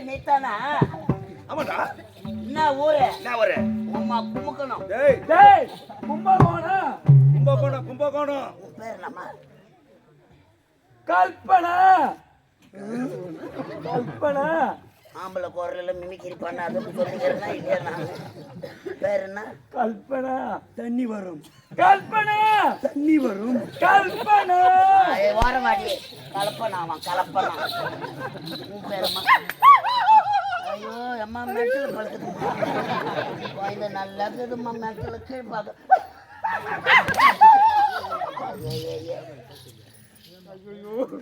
சொன்னதே நீத்தானா ஆமாடா. என்ன ஊரு? என்ன ஊரு? உமா குமுக்கணும் டேய். டேய் கும்பகோணம். கும்பகோணம் கும்பகோணம். உன் பேர் என்னம்மா? கல்பனா. கல்பனா. ஆம்பளை குரலில் மிமிக்கிரி பண்ணாதுன்னு சொல்லிக்கிறேன்னா இல்லையா நான்? பேர் என்ன? கல்பனா. தண்ணி வரும். கல்பனா. தண்ணி வரும். கல்பனா. ஏய், ஓரமாடி கலப்பனாவான் கலப்பனா உன் பேரம்மா ஐயோ அம்மா மெட்டல் பழுக்குது குழந்தை நல்லா இருக்குதும்மா மெட்டல் கீழ் பார்க்க.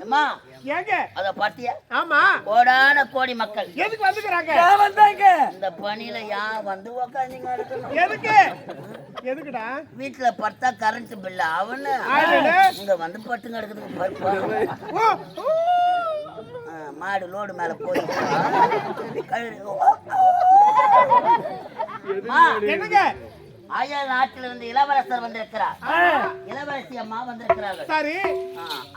அம்மா ஏங்க? அத பாத்தியா? ஆமா. கோடான கோடி மக்கள். எதுக்கு வந்துக்கிறாங்க? வந்தாங்க. இந்த பணியில யார் வந்து உக்காந்தீங்க எதுக்கு? எதுக்குடா? வீட்டுல பார்த்தா கரண்ட் பில் அவனு. இங்க வந்து பட்டு கிடக்குதுக்கு பருப்பா மாடு லோடு மேல போய் என்னங்க? அயல் நாட்டில் இருந்து இளவரசர் வந்திருக்கிறார். இளவரசி அம்மா வந்திருக்கிறார்கள். சரி.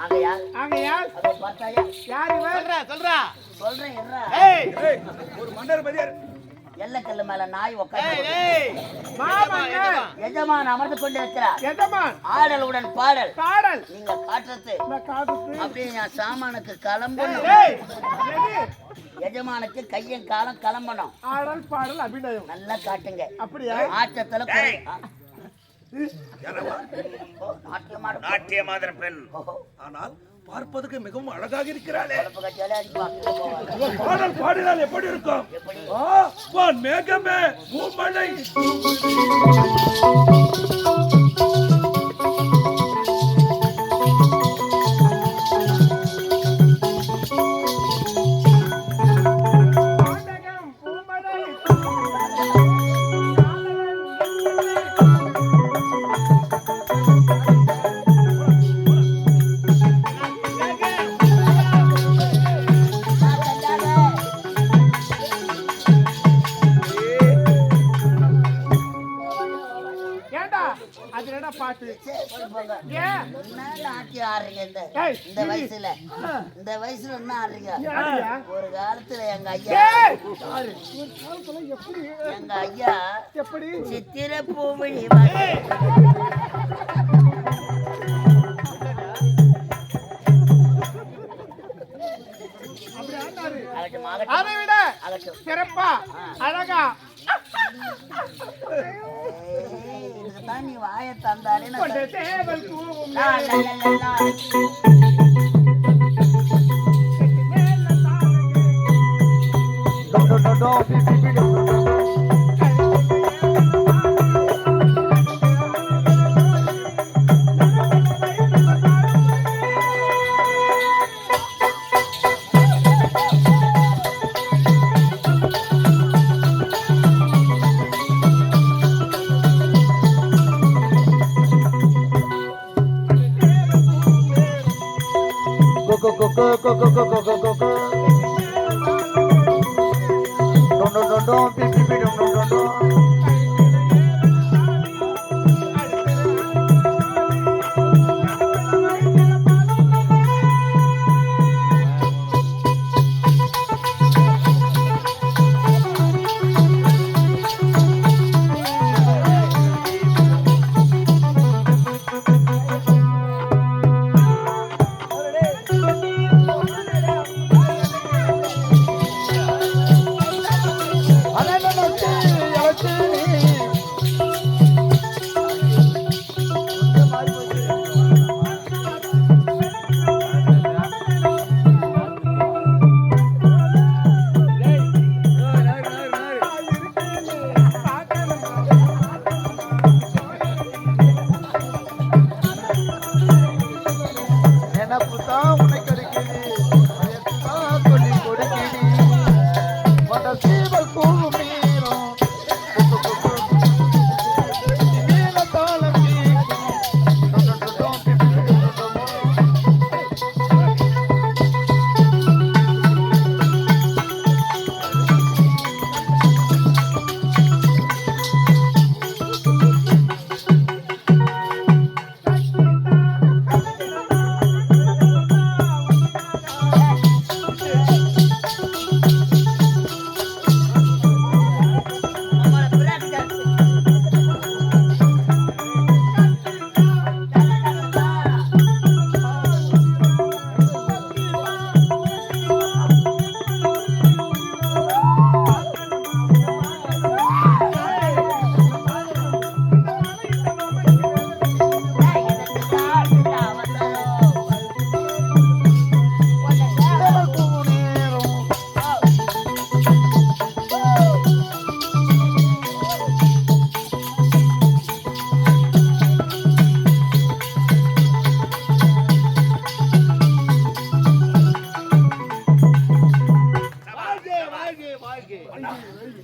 ஆகையா அதோ பார்த்தாயா? யார் சொல்றா சொல்றேன் ஒரு மன்னர் மதியார். எல்லக்கல்லு மேல நாய் உட்காந்து எஜமான் அமர்ந்து கொண்டிருக்கிறார் எஜமான். ஆடலுடன் பாடல். பாடல். நீங்க காட்டுறது. நான் அப்படியே என் சாமானுக்கு கிளம்பணும். எஜமானுக்கு கையும் காலம் கிளம்பணும். ஆடல் பாடல் அபிநயம். நல்லா காட்டுங்க. அப்படியா? ஆட்டத்துல ஏய். ஆ. யாரவா ஓ, நாட்டியம் ஆடும். நாட்டிய மாதிரி பெண் ஆனால் பார்ப்பதற்கு மிகவும் அழகாக இருக்கிறாளே. பாடல் பாடினால் எப்படி இருக்கும்? மேகமே பூமழை எப்படி எங்க ஐயா எப்படி? சித்திர பூமணி அழகா. நீ வாய தந்தாலே தேவல் no no no no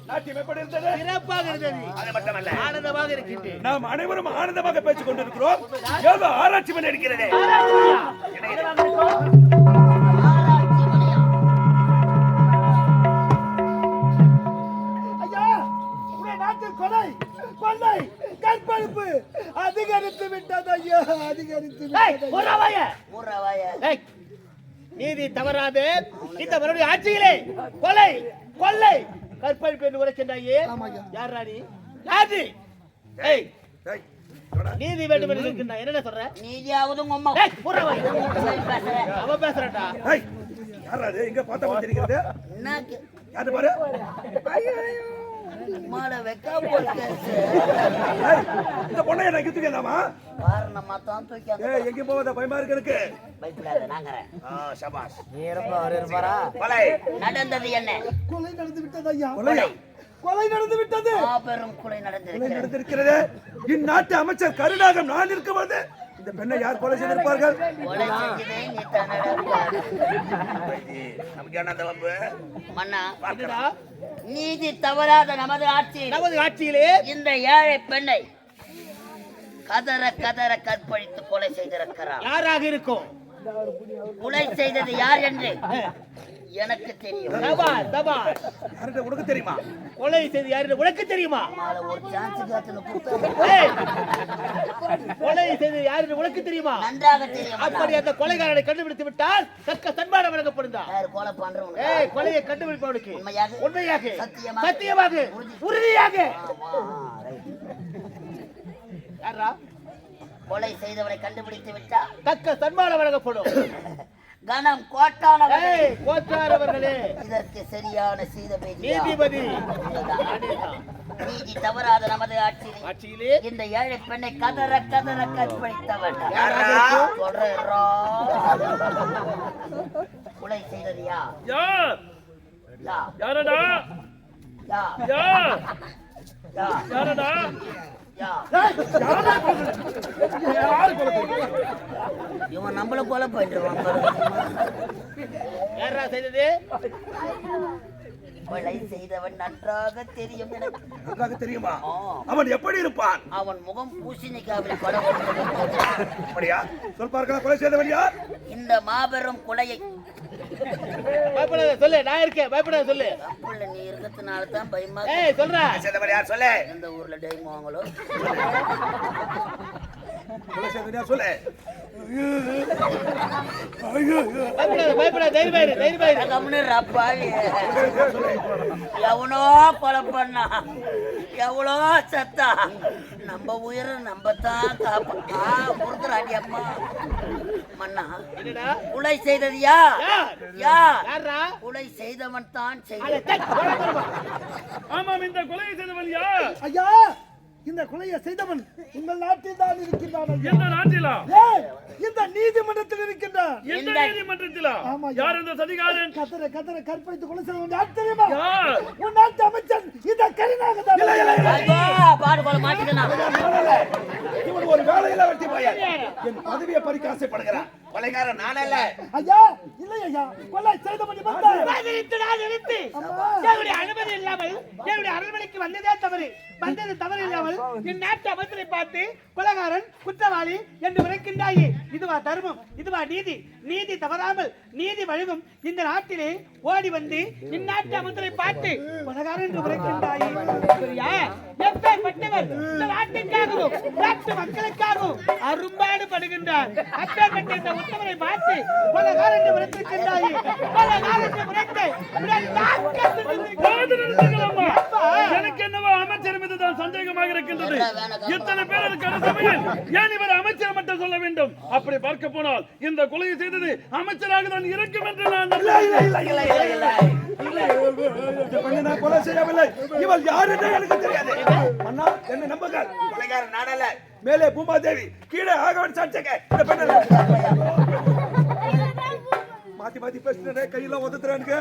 நாட்டியம் எப்படி இருந்தது சிறப்பாக இருந்தது. அது மட்டுமல்ல. ஆனந்தமாக இருக்கின்றேன். நாம் அனைவரும் ஆனந்தமாக பேசிக் கொண்டிருக்கிறோம். ஏதோ ஆராய்ச்சி பண்ணி இருக்கிறதே கொலை கொள்ளை கற்பழிப்பு அதிகரித்து விட்டது ஐயா அதிகரித்து விட்டது. நீதி தவறாது. இந்த மறுபடியும் ஆட்சியிலே. கொலை கொள்ளை கற்பழிப்பு என்று உரைக்கின்றாயே. யார் ராணி யாரு ஏய்? நீதி வேண்டும் என்று இருக்கின்றா என்னென்ன சொல்ற? நீதியாவது உங்க அம்மா. அவன் பேசுறா. ஏய், யாரா அது? எங்க பார்த்தா மாதிரி தெரிகிறது. என்ன? யாரு பாரு. இந்த பொண்ணை என்ன கித்துக்கலாமா தான் தூக்கி ஏய் எங்க போவதா பயமா இருக்கு எனக்கு. பயப்படாத, நாங்கறேன். ஆ, சபாஷ். கொலை. கொலை. நடந்தது என்ன? கொலை நடந்து விட்டது ஐயா. கொலை. நடந்து விட்டது. மாபெரும் கொலை நடந்திருக்கிறது. இந்நாட்டு அமைச்சர் கருணாகம் நான் இருக்கும்போது இந்த பெண்ணை யார் கொலை செய்திருப்பார்கள். நமக்கு என்ன தளம்பு மன்னா நீதி தவறாத நமது ஆட்சியில் நமது ஆட்சியிலே? இந்த ஏழை பெண்ணை கதற கதற கற்பழித்து கொலை செய்திருக்கிறார். யாராக இருக்கும்? கொலை செய்தது யார் என்று எனக்கு தெரியும். உனக்கு தெரியுமா? கொலை செய்து யாரு உனக்கு தெரியுமா? கொலை செய்து யாரு உனக்கு தெரியுமா? நன்றாக தெரியும். அப்படி அந்த கொலைகாரனை கண்டுபிடித்து விட்டால் தக்க சன்மானம் வழங்கப்படுதா? யார் கொலை பண்றவங்க ஏய் கொலையை கண்டுபிடிப்பவனுக்கு உண்மையாக? உண்மையாக? சத்தியமாக? உறுதியாக. யாரா கொலை செய்தவரை கண்டுபிடித்து விட்டா தக்க சன்மானம் வழங்கப்படும் கணம் கோட்டானவரை ஏய் கோச்சாரவர்களே இதற்கு சரியான சீத பேஜியா? நீதிபதி. நீதி தவறாத நமது ஆட்சியில். இந்த ஏழை பெண்ணை கதற கதற கற்பழித்தவன். கொலை செய்தது யா யார்? யா யாரடா? யா யார்? யா யாரடா? இவன் நம்மள கொலை பண்ணிடுவான் யாரா செய்தது? கொலை செய்தவன் நன்றாக தெரியும் எனக்கு. நன்றாக தெரியுமா. அவன் எப்படி இருப்பான்? அவன் முகம் பூசணிக்காவில் அப்படியா? சொல் பார்க்கலாம் கொலை செய்தவன் யார்? இந்த மாபெரும் கொலையை பயப்படாத சொல்லு. நான் இருக்கேன். பயப்படாத சொல்லு. தப்புள்ள நீ இருக்கிறதுனால தான் பயமா ஏய் சொல்றா. செய்தவன் யார் சொல்லு? எந்த ஊர்ல டைம் யார் சொல்லு எவனோ கொலை பண்ணா எவ்வளோ சத்தா நம்ம உயிரை நம்ம தான் காப்பா அம்மா. மன்னா என்னடா? கொலை செய்தது யா? யார்? யா யாரா கொலை செய்தவன் தான் செய்த டேய், போடா, போடா. ஆமாம் இந்த கொலை செய்தவன் யார்? ஐயா! இந்த கொலையை செய்தவன் உங்கள் நாட்டில் தான் இருக்கின்றான். எந்த நாட்டிலா? இந்த நீதிமன்றத்தில் இருக்கின்றான். எந்த நீதிமன்றத்திலா? ஆமா, யார் இந்த சதிகாரன்? கத்தரை கத்தரை கற்பழித்து கொலை செய்தவன் யார் தெரியுமா? யார்? உன் நாட்டு அமைச்சன் இந்த கரிநாக தான். ஐயோ, பாடு கொலை மாட்டிக்கணும். இவன் ஒரு வேலையில வெட்டி பையன். என் பதவியை பறிக்க ஆசைப்படுகிறான். கொலைகாரன் நான் அல்ல ஐயா இல்லை ஐயா கொலை செய்தவன் இவன் தான். நிறுத்துடா, நிறுத்து. அம்மா. தேவனுடைய அனுமதி இல்லாமல் தேவனுடைய அரண்மனைக்கு வந்ததே தவறு. வந்தது தவறு இல்லாமல் என் நாட்டு அமைச்சரை பார்த்து கொலகாரன் குற்றவாளி என்று உரைக்கின்றாயே. இதுவா தர்மம் இதுவா நீதி. நீதி தவறாமல் நீதி வழங்கும் இந்த நாட்டிலே ஓடி வந்து இந்நாட்டு அமைச்சரை பார்த்து கொலகாரன் என்று உரைக்கின்றாயே. சரியா எப்பேற்பட்டவர்? இந்த நாட்டுக்காகவும் நாட்டு மக்களுக்காகவும் அரும்பாடு படுகின்றார் அப்பேற்பட்ட இந்த உத்தமரை பார்த்து உடல் நாக்கத்தில் போது நிறுத்துங்களம்மா. அப்பா. எனக்கு என்னவோ அமைச்சர் மீதுதான் சந்தேகமாக இருக்கின்றது. இத்தனை பேர் இருக்கிற ஏன் இவர் அமைச்சர் மட்டும் சொல்ல வேண்டும்? அப்படி பார்க்க போனால் இந்த கொலையை செய்தது அமைச்சராக தான் இருக்கும் என்று நான் பெண்ணை நான் கொலை செய்யவில்லை. இவள் யார் என்று எனக்கு தெரியாது. அண்ணா என்ன நம்புங்கள். கொலைகாரன் மேலே பூமாதேவி கீழே ஆகவன் சாட்சிக்க இந்த பெண்ணை மாத்தி மாத்தி பேசுறேன் கையெல்லாம் உதத்துறானுங்க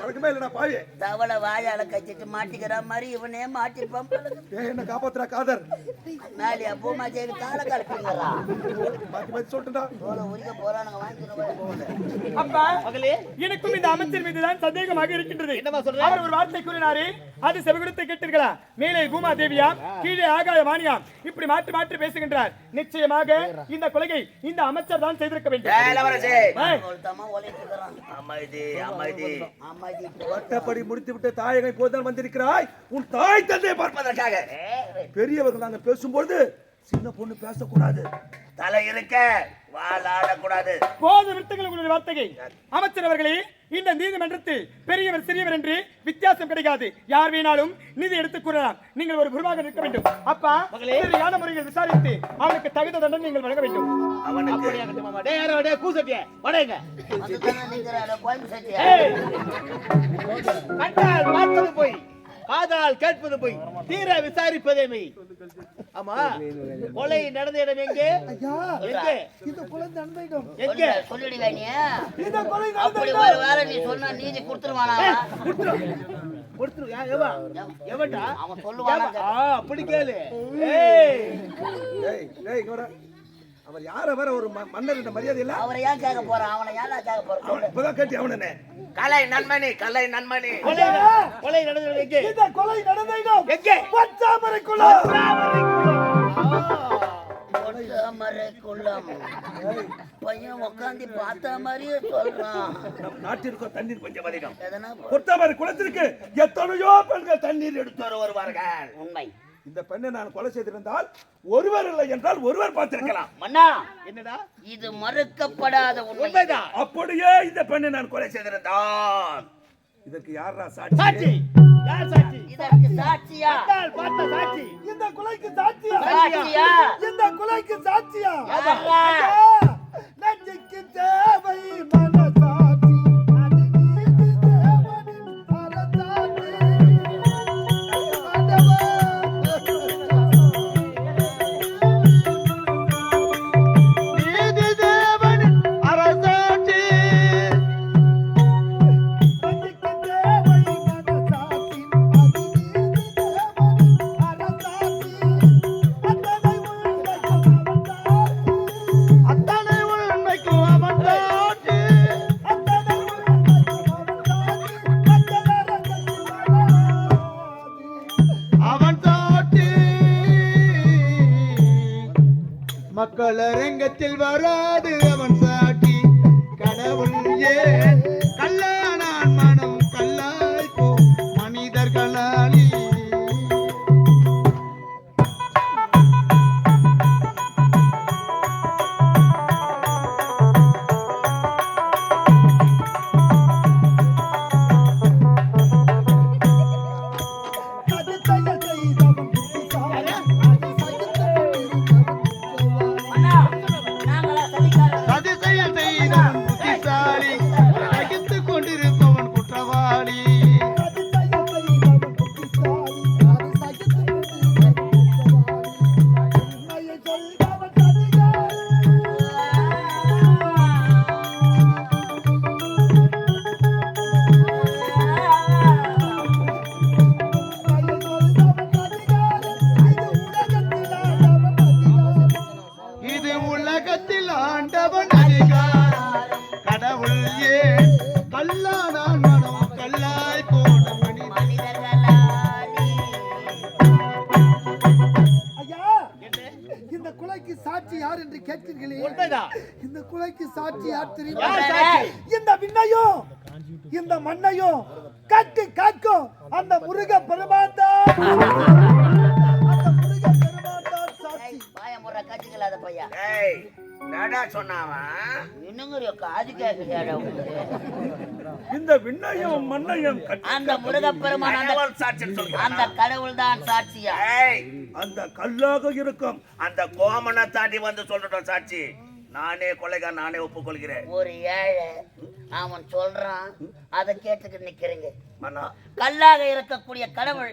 பழக்கமே இல்லைடா பாவி தவளை வாயால கச்சிட்டு மாட்டிக்கிற மாதிரி இவனே மாட்டிப்பான் பழகு. ஏய் என்ன காப்பாத்துறா காதர்? மேலே பூமா தேவி கால கலப்பிங்களா மாத்தி மாத்தி சொல்லிட்டுடா தோலை உரிக்க போறானுங்க வாங்கிட்டு அப்பா மகளே. எனக்கும் இந்த அமைச்சர் மீதுதான் சந்தேகமாக இருக்கின்றது. என்னம்மா சொல்ற? அவர் ஒரு வார்த்தை கூறினாரே அது செவிகுடுத்து கேட்டீர்களா? மேலே பூமா தேவியா கீழே ஆகாய வாணியாம் இப்படி மாற்றி மாற்றி பேசுகின்றார். நிச்சயமாக இந்த கொலையை இந்த அமைச்சர் தான் செய்திருக்க வேண்டும் ஏய், ஒருத்தமா ஒலைட்டுக்கிறான் அமைதி அமைதி. அமைதி பட்டப்படி முடித்து விட்டு தாயகை போதுதான் வந்திருக்கிறாய். உன் தாய் தந்தையை பார்ப்பதற்காக. பெரியவர்கள் நாங்க பேசும்பொழுது சின்ன பொண்ணு பேசக்கூடாது. தலை இருக்க வாழாடக்கூடாது போது விருத்துகள் உங்களுடைய வார்த்தையை. அமைச்சர் அவர்களே இந்த நீதிமன்றத்தில் பெரியவர் சிறியவர் என்று வித்தியாசம் கிடைக்காது. யார் வேணாலும் நீதி எடுத்துக் கூறலாம். நீங்கள் ஒரு குருவாக நிற்க வேண்டும். அப்பா சரியான முறையில் விசாரித்து அவனுக்கு தகுந்த தண்டனை நீங்கள் வழங்க வேண்டும். கண்டால் பார்ப்பது போய் காதால் கேட்பது போய் தீர விசாரிப்பதே மெய். ஆமா. கொலை நடந்த இடம் எங்கே? ஐயா எங்கே? இந்த கொலை நன்மையிடம் எங்கே? சொல்லிடுவே நீ. இந்த கொலை அப்படி நடந்த ஒரு வேலை நீ சொன்னா நீதி கொடுத்துருவானா? அவன் சொல்லுவானா அப்படி கேளு. ஏய். ஏய். அவர் யார வர ஒரு ம- மன்னர் என்ற மரியாதை இல்ல? அவரை ஏன் கேட்க போறான் அவனை ஏன்டா கேட்க போறான்? இப்பதான் கேட்டி அவனே? கலை நன்மணி கலை நன்மணி கொலை கொலை நடந்த இடம் எங்கே? இந்த கொலை நடந்த இடம் எங்கே? பச்சாமரை குளம் ஆ. தாமரை குளம் பையன் உட்காந்து பார்த்த மாதிரியே சொல்றான். நாட்டிற்கு தண்ணீர் கொஞ்சம் அதிகம் எதனா போ- கொத்தமரி குளத்திற்கு எத்தனையோ பெண்கள் தண்ணீர் எடுத்து வர வருவார்கள். உண்மை. இந்த பெண்ணை நான் கொலை செய்திருந்தால் ஒருவர் இல்லை என்றால் ஒருவர் பார்த்திருக்கலாம். மன்னா என்னடா? இது மறுக்கப்படாத உண்மை. உண்மைதான் அப்படியே இந்த பெண்ணை நான் கொலை செய்திருந்தான். இதற்கு யாரா சாட்சி? சாட்சி. யார் சாட்சி? இதற்கு சாட்சியா? பார்த்த சாட்சி. இந்த கொலைக்கு சாட்சியா? சாட்சியா? இந்த கொலைக்கு சாட்சியா? இந்த விண்ணையும் இந்த மண்ணையும் கட்டி காக்கும் அந்த முருக பெருமான் தான் அந்த முருக பெருமான் தான் சாட்சி பாய முறை கட்சிக்கலாத பையா. ஏய் நடா சொன்னாவன் இன்னுங்கிற காது உங்களுக்கு. இந்த விண்ணையும் மண்ணையும் அந்த சாட்சின்னு சொல்கிறான். அந்த கடவுள் தான் சாட்சியா. அந்த கல்லாக இருக்கும். அந்த கோமனை தாண்டி வந்து சொல்றோம் சாட்சி. நானே கொலைகார் நானே ஒப்புக்கொள்கிறேன். ஒரு ஏழை அவன் சொல்றான் அதை கேட்டுக்கிட்டு நிக்கிறீங்க. கல்லாக இருக்கக்கூடிய கடவுள்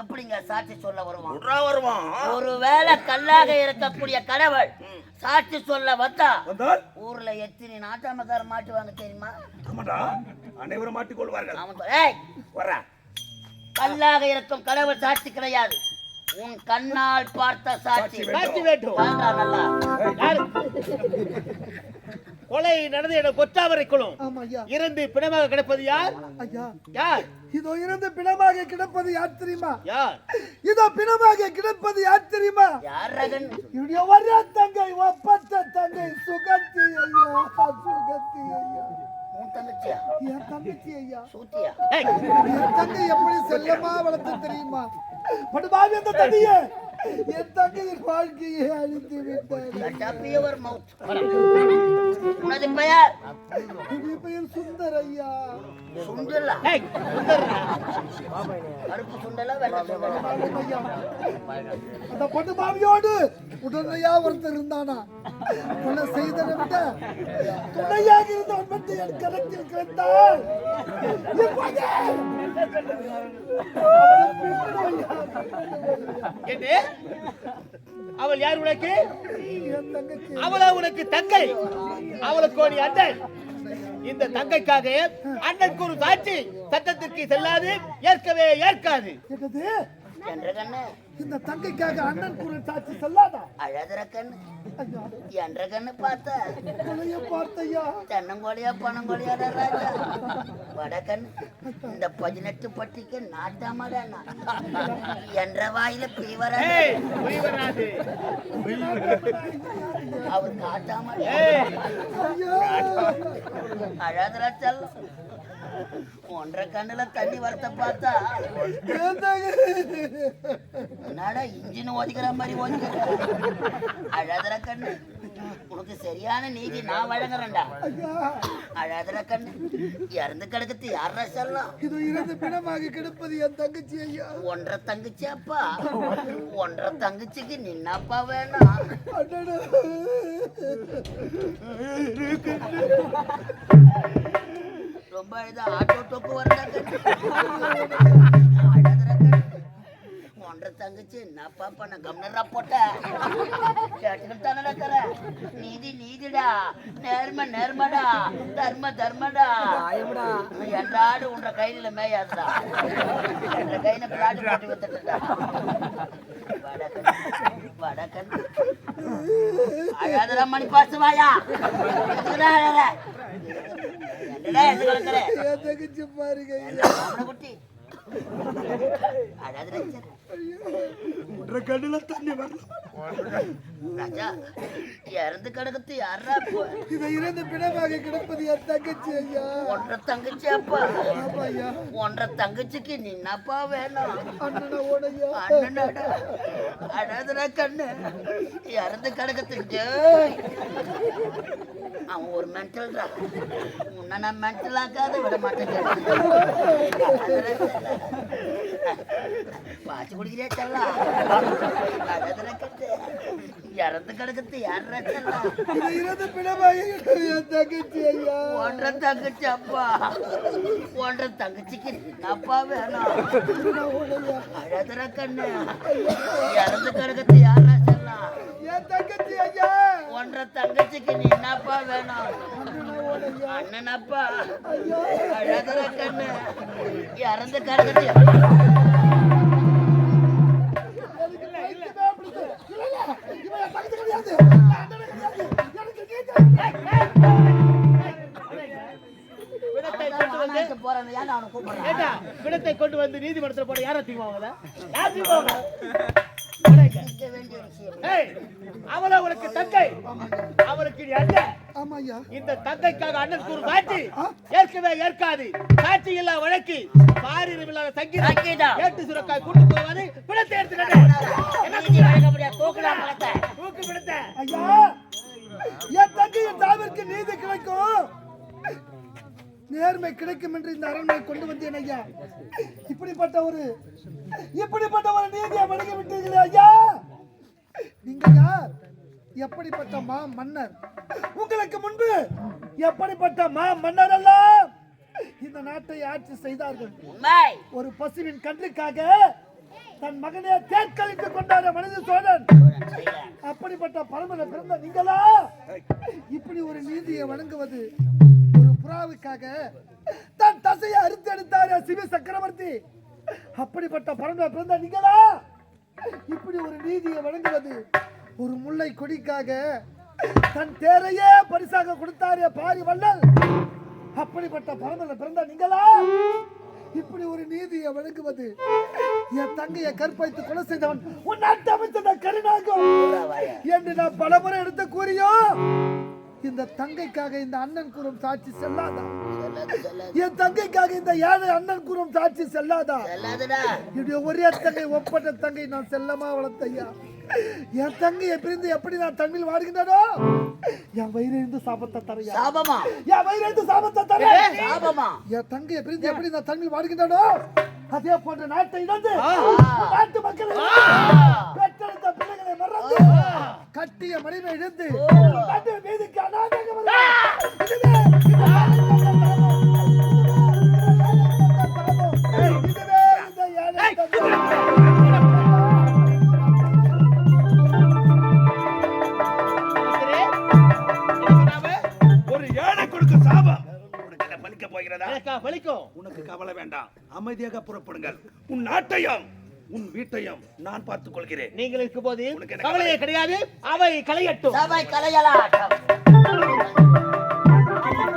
எப்படிங்க சாட்சி சொல்ல வருவான்? வருவான். ஒருவேளை கல்லாக இருக்கக்கூடிய கடவுள் சாட்சி சொல்ல வந்தா ஊர்ல எத்தனை நாட்டாமக்கார மாட்டுவாங்க தெரியுமா? ஆமாடா. அனைவரும் மாட்டிக்கொள்வார்கள். அவன் கல்லாக இருக்கும் கடவுள் சாட்சி கிடையாது. உன் கண்ணால் பார்த்த சாட்சி சாட்சி வேண்டும். வாங்கா நல்லா. யாரு? கொலை நடந்த இடம் கொற்றாவரை குளம் ஆமா ஐயா. இறந்து பிணமாக கிடப்பது யார்? ஐயா. யார்? இதோ இருந்து பிணமாக கிடப்பது யார் தெரியுமா? யார்? இதோ பிணமாக கிடப்பது யார் தெரியுமா? யார் ரகன்? இவனுடைய ஒரே தங்கை ஒப்பற்ற தங்கை சுகந்தி ஐயா சுகந்தி ஐயா. என் தங்கச்சி ஐயா. என் தங்கை எப்படி செல்லமா வளர்த்து தெரியுமா? படுபாவி அந்த தண்ணியே. என் தங்கையின் வாழ்க்கையை அழித்து விட்டார் தப்பியவர் மவுத் உனது பெயர்? இது பெயர் சுந்தர் ஐயா சுண்டலா. கருப்பு சுண்டலா அந்த பொண்ணு மாமியோடு உடனடியா ஒருத்தர் இருந்தானா? செய்ததை விட துணையாக இருந்தவன் மட்டும் என் கரத்தில் கிடந்தால் என்ன? அவள் யார் உனக்கு? அவளா உனக்கு தங்கை. அவளுக்கு ஒரு அண்ணன். இந்த தங்கைக்காக அண்ணனுக்கு ஒரு சாட்சி சட்டத்திற்கு செல்லாது ஏற்கவே ஏற்காது. இந்த தங்கைக்காக அண்ணன் கூறும் சாட்சி செல்லாதா? அழகுற கண்ணு. என்ற கண்ணு பார்த்த. கொலைய பார்த்தையா? தென்னங்கோழியா பனங்கோழியாடா ராஜா. வடக்கண்ணு இந்த பதினெட்டு பட்டிக்கு நாட்டாமடா என்ற வாயில பீவர அவர் காட்டாமடா அழகுற செல்லம். ஒன்றரை கண்ணுல தண்ணி வரத்த பார்த்தா. என்னடா இன்ஜின் ஒதுக்கிற மாதிரி ஒதுக்கிற அழகுற கண்ணு. உனக்கு சரியான நீதி நான் வழங்குறேன்டா. அழகுற கண்ணு. இறந்து கிடக்குது யாரா சொல்லலாம் இது இறந்து பிணமாக கிடப்பது என் தங்கச்சி ஐயா. ஒன்றரை தங்கச்சி அப்பா. ஒன்றரை தங்கச்சிக்கு நின்னப்பா வேணாம் ரொம்ப இது ஆட்டோ தொக்கு வந்தாங்க ஒன்றரை தங்கச்சி என்னப்பா பண்ண கம்னரா போட்ட கேட்டுக்கிட்டு தானே இருக்கிற நீதி நீதிடா. நேர்ம நேர்மடா. தர்ம தர்மடா. என்றாடு உன்ற கையில மேயாதுடா. என்ற கையில பிளாட் போட்டு வடக்கன் அழாதரா மணி பாசு வாயா. எதுக்குடா அழற? என்னடா எதுக்கு அழற? என் தங்கச்சி பாருங்க. குட்டி. ஒன்றரை கண்ணுல தண்ணி வரல ராஜா இறந்து கிடக்குது யாரா இது இறந்து பிணமாக கிடப்பது என் தங்கச்சி ஐயா. ஒன்றரை தங்கச்சி அப்பா. ஐயா. ஒன்றரை தங்கச்சிக்கு நின்னப்பா வேணும். அண்ணனா ஓடையா அண்ணனடா. கண்ணு. இறந்து கிடக்குது ஜெய். அவன் ஒரு மென்டல்டா உன்னை நான் மென்டல் ஆக்காத விட மாட்டேன். பாச்சு குடிக்கிறே செல்லாம் அழாதரா கட்டு இறந்து கிடக்குது யாரா செல்லாம் இது இறந்து தங்கச்சி ஐயா. ஒன்றரை தங்கச்சி அப்பா. ஒன்றரை தங்கச்சிக்கு அப்பா வேணும்? அழகுற கண்ணு. இறந்து கிடக்குது யாரா ஒன்றரை தங்கச்சிக்கு நீ என்னப்பா வேணும்? அண்ணனப்பா. அழகுற கண்ணு இறந்து ஏண்டா, பிணத்தை கொண்டு வந்து நீதிமன்றத்துல போட யாரை தீங்குவாங்க யார் தீங்குவாங்க அவளா உனக்கு தங்கை அவளுக்கு நீ அண்ணன். இந்த தங்கைக்காக அண்ணன் கூறு சாட்சி ஏற்கவே ஏற்காது. சாட்சி இல்லா வழக்கு. பாரிரம் இல்லாத சங்கீதம். ஏட்டு சுரக்காய் கூட்டு போவது பிணத்தை எடுத்துக்கிட்டு நீதி வழங்க முடியாது. தூக்கலாம் பழத்தை. தூக்கு பிணத்தை ஐயா என் தங்கையின் தாவிற்கு நீதி கிடைக்கும். நேர்மை கிடைக்கும் என்று இந்த அரண்மனை கொண்டு வந்தேன் ஐயா. இப்படிப்பட்ட ஒரு இப்படிப்பட்ட ஒரு நீதியை வழங்கி விட்டீர்களே ஐயா. நீங்க யார்? எப்படிப்பட்ட மா மன்னர்? உங்களுக்கு முன்பு எப்படிப்பட்ட மா மன்னர் எல்லாம் இந்த நாட்டை ஆட்சி செய்தார்கள். ஒரு பசுவின் கன்றுக்காக தன் மகனை தேர்க்களித்து கொண்டாட மனித சோழன். அப்படிப்பட்ட பரமன பிறந்த நீங்களா? இப்படி ஒரு நீதியை வழங்குவது புறாவுக்காக தன் தசையை அறுத்து எடுத்தார் சிவ சக்கரவர்த்தி. அப்படிப்பட்ட பரமன பிறந்த நீங்களா? இப்படி ஒரு நீதியை வழங்குவது ஒரு முல்லை கொடிக்காக தன் தேரையே பரிசாக கொடுத்தாரே பாரி வள்ளல். அப்படிப்பட்ட பரமன பிறந்த நீங்களா? இப்படி ஒரு நீதியை வழங்குவது என் தங்கையை கற்பழித்து கொலை செய்தவன் உன் நாட்டு அமைச்சத கருணாகம் என்று நான் பலமுறை எடுத்து கூறியோ? இந்த தங்கைக்காக இந்த அண்ணன் கூறும் சாட்சி செல்லாதா? என் தங்கைக்காக இந்த ஏழை அண்ணன் கூறும் சாட்சி செல்லாதா? என்னுடைய ஒரே தங்கை ஒப்பற்ற தங்கை நான் செல்லமா வளர்த்தையா என் தங்கையை பிரிந்து எப்படி நான் தண்ணில் வாடுகின்றனோ என் வயிறிருந்து சாபத்தை தரையா சாபமா? என் வயிறிருந்து சாபத்தை தரேன் சாபமா? என் தங்கையை பிரிந்து எப்படி நான் தண்ணீர் வாடுகின்றனோ அதே போன்ற நாட்டை இழந்து நாட்டு மக்களை ஒரு ஏழை கொடுக்க சாபம். உனக்கு என்ன பலிக்க போகிறதா? எனக்கா வலிக்கும். உனக்கு கவலை வேண்டாம். அமைதியாக புறப்படுங்கள். உன் நாட்டையும் உன் வீட்டையும் நான் பார்த்துக் கொள்கிறேன். நீங்கள் இருக்கும் போது கவலையே கிடையாது அவை கலையட்டும் அவை கலையலாம்